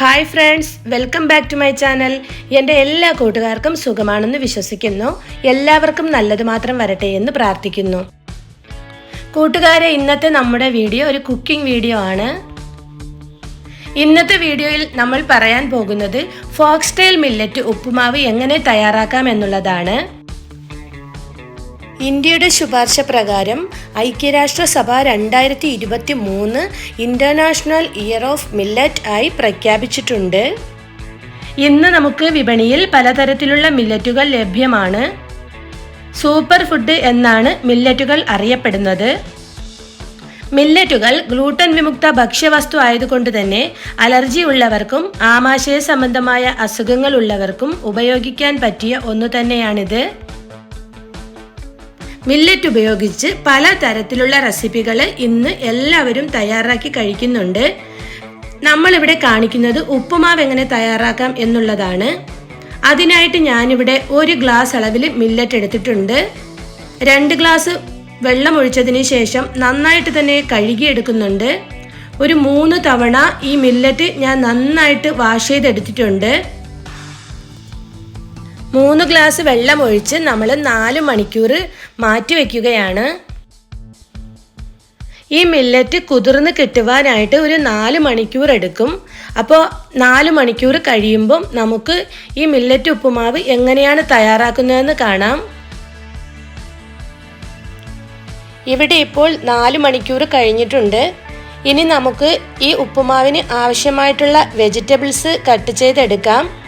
Hi friends welcome back to my channel എന്റെ എല്ലാ കൂട്ടുകാർക്കും സുഖമാണെന്ന് വിശ്വസിക്കുന്നു. എല്ലാവർക്കും നല്ലത് മാത്രം വരട്ടെ എന്ന് പ്രാർത്ഥിക്കുന്നു. കൂട്ടുകാരെ ഇന്നത്തെ നമ്മുടെ വീഡിയോ ഒരു കുക്കിംഗ് വീഡിയോ ആണ്. ഇന്നത്തെ വീഡിയോയിൽ നമ്മൾ പറയാൻ പോകുന്നത് ഫോക്സ്റ്റൈൽ മില്ലറ്റ് ഉപ്പുമാവ് എങ്ങനെ തയ്യാറാക്കാം എന്നുള്ളതാണ്. ഇന്ത്യയുടെ ശുപാർശ പ്രകാരം ഐക്യരാഷ്ട്രസഭ രണ്ടായിരത്തി ഇരുപത്തി മൂന്ന് ഇന്റർനാഷണൽ ഇയർ ഓഫ് മില്ലറ്റ് ആയി പ്രഖ്യാപിച്ചിട്ടുണ്ട്. ഇന്ന് നമുക്ക് വിപണിയിൽ പലതരത്തിലുള്ള മില്ലറ്റുകൾ ലഭ്യമാണ്. സൂപ്പർ ഫുഡ് എന്നാണ് മില്ലറ്റുകൾ അറിയപ്പെടുന്നത്. മില്ലറ്റുകൾ ഗ്ലൂട്ടൻ വിമുക്ത ഭക്ഷ്യവസ്തു ആയതുകൊണ്ട് തന്നെ അലർജി ഉള്ളവർക്കും ആമാശയ സംബന്ധമായ അസുഖങ്ങൾ ഉള്ളവർക്കും ഉപയോഗിക്കാൻ പറ്റിയ ഒന്നു തന്നെയാണിത്. മില്ലറ്റ് ഉപയോഗിച്ച് പല തരത്തിലുള്ള റെസിപ്പികൾ ഇന്ന് എല്ലാവരും തയ്യാറാക്കി കഴിക്കുന്നുണ്ട്. നമ്മളിവിടെ കാണിക്കുന്നത് ഉപ്പുമാവ് എങ്ങനെ തയ്യാറാക്കാം എന്നുള്ളതാണ്. അതിനായിട്ട് ഞാനിവിടെ ഒരു ഗ്ലാസ് അളവിൽ മില്ലറ്റ് എടുത്തിട്ടുണ്ട്. രണ്ട് ഗ്ലാസ് വെള്ളം ഒഴിച്ചതിന് ശേഷം നന്നായിട്ട് തന്നെ കഴുകിയെടുക്കുന്നുണ്ട്. ഒരു മൂന്ന് തവണ ഈ മില്ലറ്റ് ഞാൻ നന്നായിട്ട് വാഷ് ചെയ്തെടുത്തിട്ടുണ്ട്. മൂന്ന് ഗ്ലാസ് വെള്ളം ഒഴിച്ച് നമ്മൾ നാല് മണിക്കൂർ മാറ്റി വയ്ക്കുകയാണ് ഈ മില്ലറ്റ് കുതിർന്ന് കിട്ടുവാനായിട്ട് ഒരു നാല് മണിക്കൂർ എടുക്കും. അപ്പോൾ നാല് മണിക്കൂർ കഴിയുമ്പം നമുക്ക് ഈ മില്ലറ്റ് ഉപ്പുമാവ് എങ്ങനെയാണ് തയ്യാറാക്കുന്നതെന്ന് കാണാം. ഇവിടെ ഇപ്പോൾ നാല് മണിക്കൂർ കഴിഞ്ഞിട്ടുണ്ട്. ഇനി നമുക്ക് ഈ ഉപ്പുമാവിന് ആവശ്യമായിട്ടുള്ള വെജിറ്റബിൾസ് കട്ട് ചെയ്തെടുക്കാം.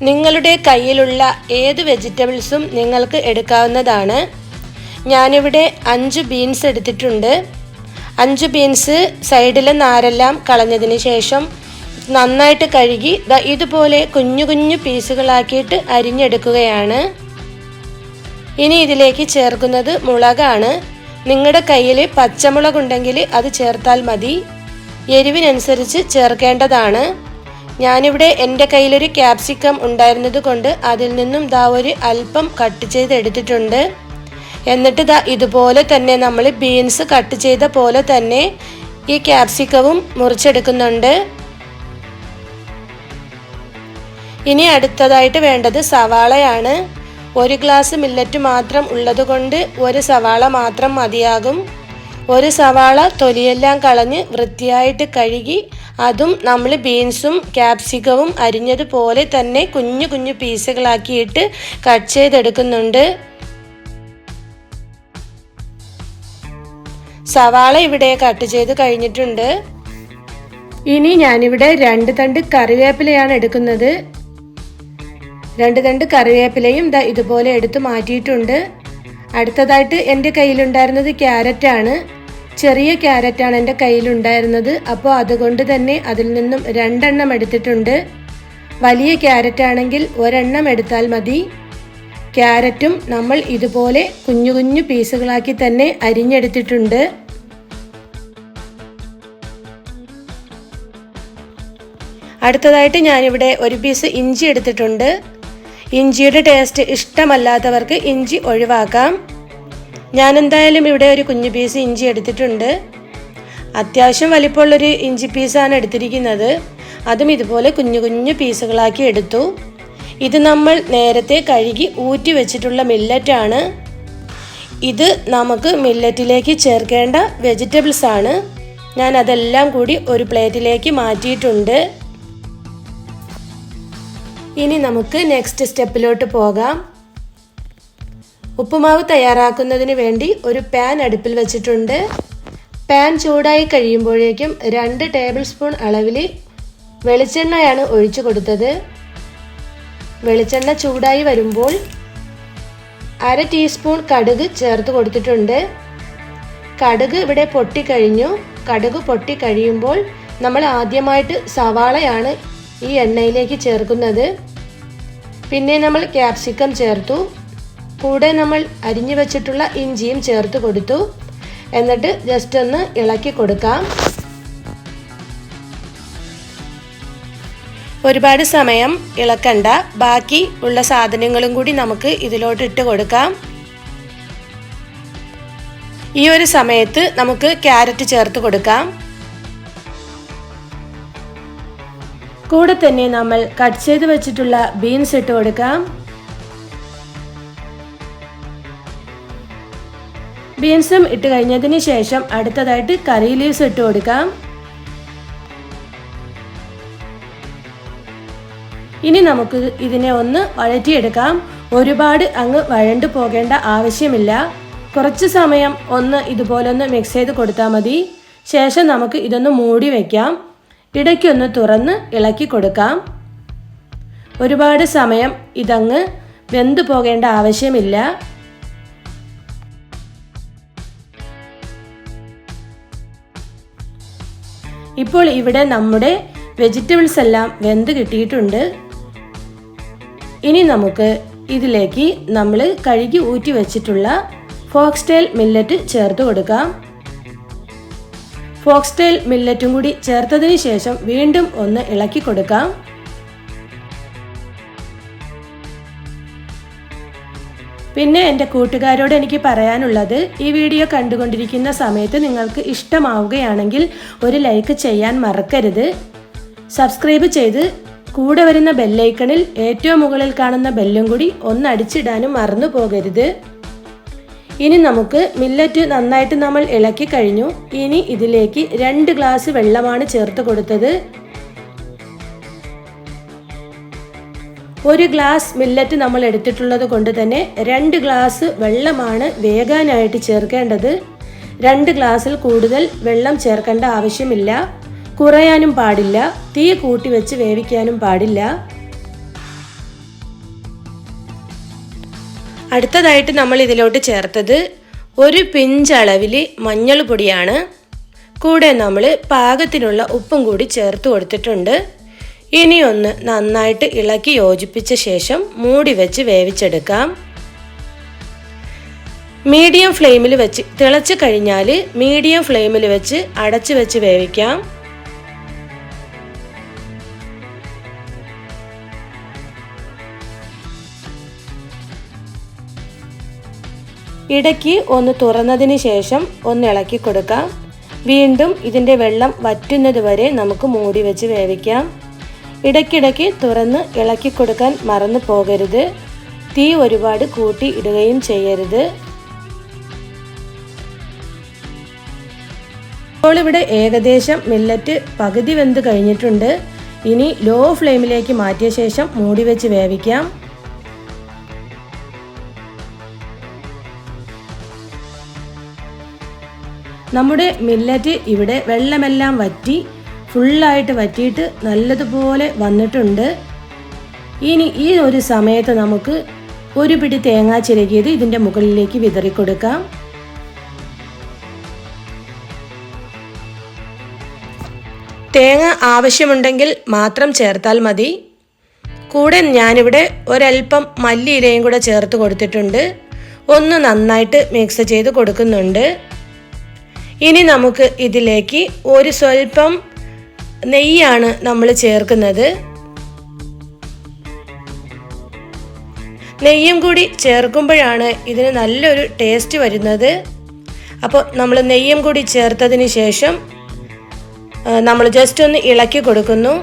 നിങ്ങളുടെ കയ്യിലുള്ള ഏത് വെജിറ്റബിൾസും നിങ്ങൾക്ക് എടുക്കാവുന്നതാണ്. ഞാനിവിടെ അഞ്ച് ബീൻസ് എടുത്തിട്ടുണ്ട്. അഞ്ച് ബീൻസ് സൈഡിലെ നാരെല്ലാം കളഞ്ഞതിന് ശേഷം നന്നായിട്ട് കഴുകി ഇതുപോലെ കുഞ്ഞു കുഞ്ഞു പീസുകളാക്കിയിട്ട് അരിഞ്ഞെടുക്കുകയാണ്. ഇനി ഇതിലേക്ക് ചേർക്കുന്നത് മുളകാണ്. നിങ്ങളുടെ കയ്യിൽ പച്ചമുളകുണ്ടെങ്കിൽ അത് ചേർത്താൽ മതി. എരിവിനനുസരിച്ച് ചേർക്കേണ്ടതാണ്. ഞാനിവിടെ എന്റെ കയ്യിലൊരു ക്യാപ്സിക്കം ഉണ്ടായിരുന്നത് കൊണ്ട് അതിൽ നിന്നും ദാ ഒരു അല്പം കട്ട് ചെയ്ത് എടുത്തിട്ടുണ്ട്. എന്നിട്ട് ദാ ഇതുപോലെ തന്നെ നമ്മൾ ബീൻസ് കട്ട് ചെയ്ത പോലെ തന്നെ ഈ ക്യാപ്സിക്കവും മുറിച്ചെടുക്കുന്നുണ്ട്. ഇനി അടുത്തതായിട്ട് വേണ്ടത് സവാളയാണ്. ഒരു ഗ്ലാസ് മില്ലറ്റ് മാത്രം ഉള്ളതുകൊണ്ട് ഒരു സവാള മാത്രം മതിയാകും. ഒരു സവാള തൊലിയെല്ലാം കളഞ്ഞ് വൃത്തിയായിട്ട് കഴുകി അതും നമ്മൾ ബീൻസും ക്യാപ്സിക്കവും അരിഞ്ഞതുപോലെ തന്നെ കുഞ്ഞു കുഞ്ഞു പീസുകളാക്കിയിട്ട് കട്ട് ചെയ്തെടുക്കുന്നുണ്ട്. സവാള ഇവിടെ കട്ട് ചെയ്ത് കഴിഞ്ഞിട്ടുണ്ട്. ഇനി ഞാനിവിടെ രണ്ട് തണ്ട് കറിവേപ്പിലയാണ് എടുക്കുന്നത്. രണ്ട് തണ്ട് കറിവേപ്പിലയും ഇതുപോലെ എടുത്ത് മാറ്റിയിട്ടുണ്ട്. അടുത്തതായിട്ട് എന്റെ കയ്യിലുണ്ടായിരുന്നത് ക്യാരറ്റാണ്. ചെറിയ ക്യാരറ്റാണ് എന്റെ കയ്യിലുണ്ടായിരുന്നത്. അപ്പോൾ അതുകൊണ്ട് തന്നെ അതിൽ നിന്നും രണ്ടെണ്ണം എടുത്തിട്ടുണ്ട്. വലിയ ക്യാരറ്റ് ആണെങ്കിൽ ഒരെണ്ണം എടുത്താൽ മതി. ക്യാരറ്റും നമ്മൾ ഇതുപോലെ കുഞ്ഞു കുഞ്ഞു പീസുകളാക്കി തന്നെ അരിഞ്ഞെടുത്തിട്ടുണ്ട്. അടുത്തതായിട്ട് ഞാനിവിടെ ഒരു പീസ് ഇഞ്ചി എടുത്തിട്ടുണ്ട്. ഇഞ്ചിയുടെ ടേസ്റ്റ് ഇഷ്ടമല്ലാത്തവർക്ക് ഇഞ്ചി ഒഴിവാക്കാം. ഞാൻ എന്തായാലും ഇവിടെ ഒരു കുഞ്ഞു പീസ് ഇഞ്ചി എടുത്തിട്ടുണ്ട്. അത്യാവശ്യം വലിപ്പമുള്ളൊരു ഇഞ്ചി പീസാണ് എടുത്തിരിക്കുന്നത്. അതും ഇതുപോലെ കുഞ്ഞു കുഞ്ഞു പീസുകളാക്കി എടുത്തു. ഇത് നമ്മൾ നേരത്തെ കഴുകി ഊറ്റി വെച്ചിട്ടുള്ള മില്ലറ്റാണ് ഇത് നമുക്ക് മില്ലറ്റിലേക്ക് ചേർക്കേണ്ട വെജിറ്റബിൾസ് ആണ്. ഞാൻ അതെല്ലാം കൂടി ഒരു പ്ലേറ്റിലേക്ക് മാറ്റിയിട്ടുണ്ട്. ഇനി നമുക്ക് നെക്സ്റ്റ് സ്റ്റെപ്പിലോട്ട് പോകാം. ഉപ്പുമാവ് തയ്യാറാക്കുന്നതിന് വേണ്ടി ഒരു പാൻ അടുപ്പിൽ വെച്ചിട്ടുണ്ട്. പാൻ ചൂടായി കഴിയുമ്പോഴേക്കും രണ്ട് ടേബിൾ സ്പൂൺ അളവിൽ വെളിച്ചെണ്ണയാണ് ഒഴിച്ചു കൊടുത്തത്. വെളിച്ചെണ്ണ ചൂടായി വരുമ്പോൾ അര ടീസ്പൂൺ കടുക് ചേർത്ത് കൊടുത്തിട്ടുണ്ട്. കടുക് ഇവിടെ പൊട്ടിക്കഴിഞ്ഞു കടുക് പൊട്ടിക്കഴിയുമ്പോൾ നമ്മൾ ആദ്യമായിട്ട് സവാളയാണ് ഈ എണ്ണയിലേക്ക് ചേർക്കുന്നത്. പിന്നെ നമ്മൾ ക്യാപ്സിക്കം ചേർത്തു. കൂടെ നമ്മൾ അരിഞ്ഞു വെച്ചിട്ടുള്ള ഇഞ്ചിയും ചേർത്ത് കൊടുത്തു. എന്നിട്ട് ജസ്റ്റ് ഒന്ന് ഇളക്കി കൊടുക്കാം. ഒരുപാട് സമയം ഇളക്കണ്ട. ബാക്കി ഉള്ള സാധനങ്ങളും കൂടി നമുക്ക് ഇതിലോട്ട് ഇട്ട് കൊടുക്കാം. ഈ ഒരു സമയത്ത് നമുക്ക് ക്യാരറ്റ് ചേർത്ത് കൊടുക്കാം. കൂടെ തന്നെ നമ്മൾ കട്ട് ചെയ്ത് വെച്ചിട്ടുള്ള ബീൻസ് ഇട്ട് കൊടുക്കാം. ബീൻസും ഇട്ട് കഴിഞ്ഞതിന് ശേഷം അടുത്തതായിട്ട് കറി ലീവ്സ് ഇട്ട് കൊടുക്കാം. ഇനി നമുക്ക് ഇതിനെ ഒന്ന് വഴറ്റിയെടുക്കാം. ഒരുപാട് അങ്ങ് വഴണ്ടു പോകേണ്ട ആവശ്യമില്ല. കുറച്ച് സമയം ഒന്ന് ഇതുപോലൊന്ന് മിക്സ് ചെയ്ത് കൊടുത്താൽ മതി. ശേഷം നമുക്ക് ഇതൊന്ന് മൂടി വയ്ക്കാം ഇടയ്ക്കൊന്ന് തുറന്ന് ഇളക്കി കൊടുക്കാം. ഒരുപാട് സമയം ഇതങ്ങ് വെന്തു പോകേണ്ട ആവശ്യമില്ല. ഇപ്പോൾ ഇവിടെ നമ്മുടെ വെജിറ്റബിൾസ് എല്ലാം വെന്ത് കിട്ടിയിട്ടുണ്ട്. ഇനി നമുക്ക് ഇതിലേക്ക് നമ്മൾ കഴുകി ഊറ്റി വെച്ചിട്ടുള്ള ഫോക്സ്റ്റൈൽ മില്ലറ്റ് ചേർത്ത് കൊടുക്കാം. ഫോക്സ്റ്റൈൽ മില്ലറ്റും കൂടി ചേർത്തതിന് ശേഷം വീണ്ടും ഒന്ന് ഇളക്കി കൊടുക്കാം. പിന്നെ എന്റെ കൂട്ടുകാരോട് എനിക്ക് പറയാനുള്ളത് ഈ വീഡിയോ കണ്ടുകൊണ്ടിരിക്കുന്ന സമയത്ത് നിങ്ങൾക്ക് ഇഷ്ടമാവുകയാണെങ്കിൽ ഒരു ലൈക്ക് ചെയ്യാൻ മറക്കരുത്. സബ്സ്ക്രൈബ് ചെയ്ത് കൂടെ വരുന്ന ബെല്ലൈക്കണിൽ ഏറ്റവും മുകളിൽ കാണുന്ന ബെല്ലും കൂടി ഒന്നടിച്ചിടാനും മറന്നു പോകരുത്. ഇനി നമുക്ക് മില്ലറ്റ് നന്നായിട്ട് നമ്മൾ ഇളക്കി കഴിഞ്ഞു. ഇനി ഇതിലേക്ക് രണ്ട് ഗ്ലാസ് വെള്ളമാണ് ചേർത്ത് കൊടുത്തത്. ഒരു ഗ്ലാസ് മില്ലറ്റ് നമ്മൾ എടുത്തിട്ടുള്ളത് കൊണ്ട് തന്നെ രണ്ട് ഗ്ലാസ് വെള്ളമാണ് വേകാനായിട്ട് ചേർക്കേണ്ടത്. രണ്ട് ഗ്ലാസ്സിൽ കൂടുതൽ വെള്ളം ചേർക്കേണ്ട ആവശ്യമില്ല. കുറയാനും പാടില്ല. തീ കൂട്ടി വെച്ച് വേവിക്കാനും പാടില്ല. അടുത്തതായിട്ട് നമ്മൾ ഇതിലോട്ട് ചേർത്തത് ഒരു പിഞ്ചളവിൽ മഞ്ഞൾ പൊടിയാണ് കൂടെ നമ്മൾ പാകത്തിനുള്ള ഉപ്പും കൂടി ചേർത്ത് കൊടുത്തിട്ടുണ്ട്. ഇനി ഒന്ന് നന്നായിട്ട് ഇളക്കി യോജിപ്പിച്ച ശേഷം മൂടി വെച്ച് വേവിച്ചെടുക്കാം. മീഡിയം ഫ്ലെയിമിൽ വെച്ച് തിളച്ച് കഴിഞ്ഞാൽ മീഡിയം ഫ്ലെയിമിൽ വെച്ച് അടച്ചു വെച്ച് വേവിക്കാം. ഇടയ്ക്ക് ഒന്ന് തുറന്നതിന് ശേഷം ഒന്ന് ഇളക്കി കൊടുക്കാം. വീണ്ടും ഇതിന്റെ വെള്ളം വറ്റുന്നത് വരെ നമുക്ക് മൂടി വെച്ച് വേവിക്കാം. ഇടയ്ക്കിടയ്ക്ക് തുറന്ന് ഇളക്കി കൊടുക്കാൻ മറന്നു പോകരുത്. തീ ഒരുപാട് കൂട്ടി ഇടുകയും ചെയ്യരുത്. ഇപ്പോൾ ഇവിടെ ഏകദേശം മില്ലറ്റ് പകുതി വെന്ത് കഴിഞ്ഞിട്ടുണ്ട്. ഇനി ലോ ഫ്ലെയിമിലേക്ക് മാറ്റിയ ശേഷം മൂടി വെച്ച് വേവിക്കാം. നമ്മുടെ മില്ലറ്റ് ഇവിടെ വെള്ളമെല്ലാം വറ്റി ഫുള്ളായിട്ട് വറ്റിയിട്ട് നല്ലതുപോലെ വന്നിട്ടുണ്ട്. ഇനി ഈ ഒരു സമയത്ത് നമുക്ക് ഒരു പിടി തേങ്ങ ചിരകിയത് ഇതിന്റെ മുകളിലേക്ക് വിതറി കൊടുക്കാം. തേങ്ങ ആവശ്യമുണ്ടെങ്കിൽ മാത്രം ചേർത്താൽ മതി. കൂടെ ഞാനിവിടെ ഒരൽപ്പം മല്ലിയിലയും കൂടെ ചേർത്ത് കൊടുത്തിട്ടുണ്ട്. ഒന്ന് നന്നായിട്ട് മിക്സ് ചെയ്ത് കൊടുക്കുന്നുണ്ട്. ഇനി നമുക്ക് ഇതിലേക്ക് ഒരു സ്വല്പം നെയ്യാണ് നമ്മൾ ചേർക്കുന്നത്. നെയ്യും കൂടി ചേർക്കുമ്പോഴാണ് ഇതിന് നല്ലൊരു ടേസ്റ്റ് വരുന്നത്. അപ്പോൾ നമ്മൾ നെയ്യും കൂടി ചേർത്തതിന് ശേഷം നമ്മൾ ജസ്റ്റ് ഒന്ന് ഇളക്കി കൊടുക്കുന്നു.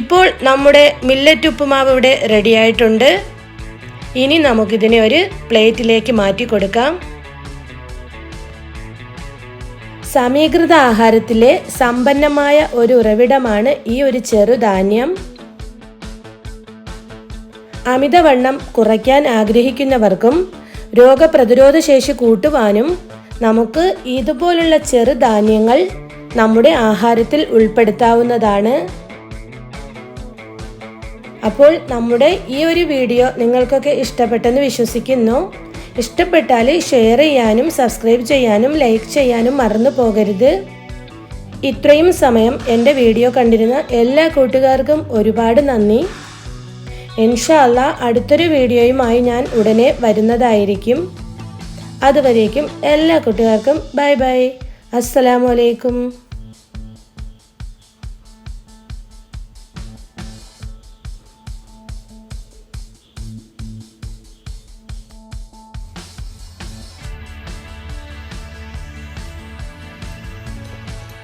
ഇപ്പോൾ നമ്മുടെ മില്ലറ്റ് ഉപ്പുമാവ് ഇവിടെ റെഡിയായിട്ടുണ്ട് ഇനി നമുക്കിതിനെ ഒരു പ്ലേറ്റിലേക്ക് മാറ്റി കൊടുക്കാം. സമീകൃത ആഹാരത്തിലെ സമ്പന്നമായ ഒരു ഉറവിടമാണ് ഈ ഒരു ചെറുധാന്യം അമിതവണ്ണം കുറയ്ക്കാൻ ആഗ്രഹിക്കുന്നവർക്കും രോഗപ്രതിരോധ ശേഷി കൂട്ടുവാനും നമുക്ക് ഇതുപോലുള്ള ചെറുധാന്യങ്ങൾ നമ്മുടെ ആഹാരത്തിൽ ഉൾപ്പെടുത്താവുന്നതാണ്. അപ്പോൾ നമ്മുടെ ഈ ഒരു വീഡിയോ നിങ്ങൾക്കൊക്കെ ഇഷ്ടപ്പെട്ടെന്ന് വിശ്വസിക്കുന്നു. ഇഷ്ടപ്പെട്ടാൽ ഷെയർ ചെയ്യാനും സബ്സ്ക്രൈബ് ചെയ്യാനും ലൈക്ക് ചെയ്യാനും മറന്നു പോകരുത്. ഇത്രയും സമയം എന്റെ വീഡിയോ കണ്ടിരുന്ന എല്ലാ കൂട്ടുകാർക്കും ഒരുപാട് നന്ദി. ഇൻഷാല്ല അടുത്തൊരു വീഡിയോയുമായി ഞാൻ ഉടനെ വരുന്നതായിരിക്കും. അതുവരേക്കും എല്ലാ കൂട്ടുകാർക്കും ബൈ ബൈ അസ്സലാമലൈക്കും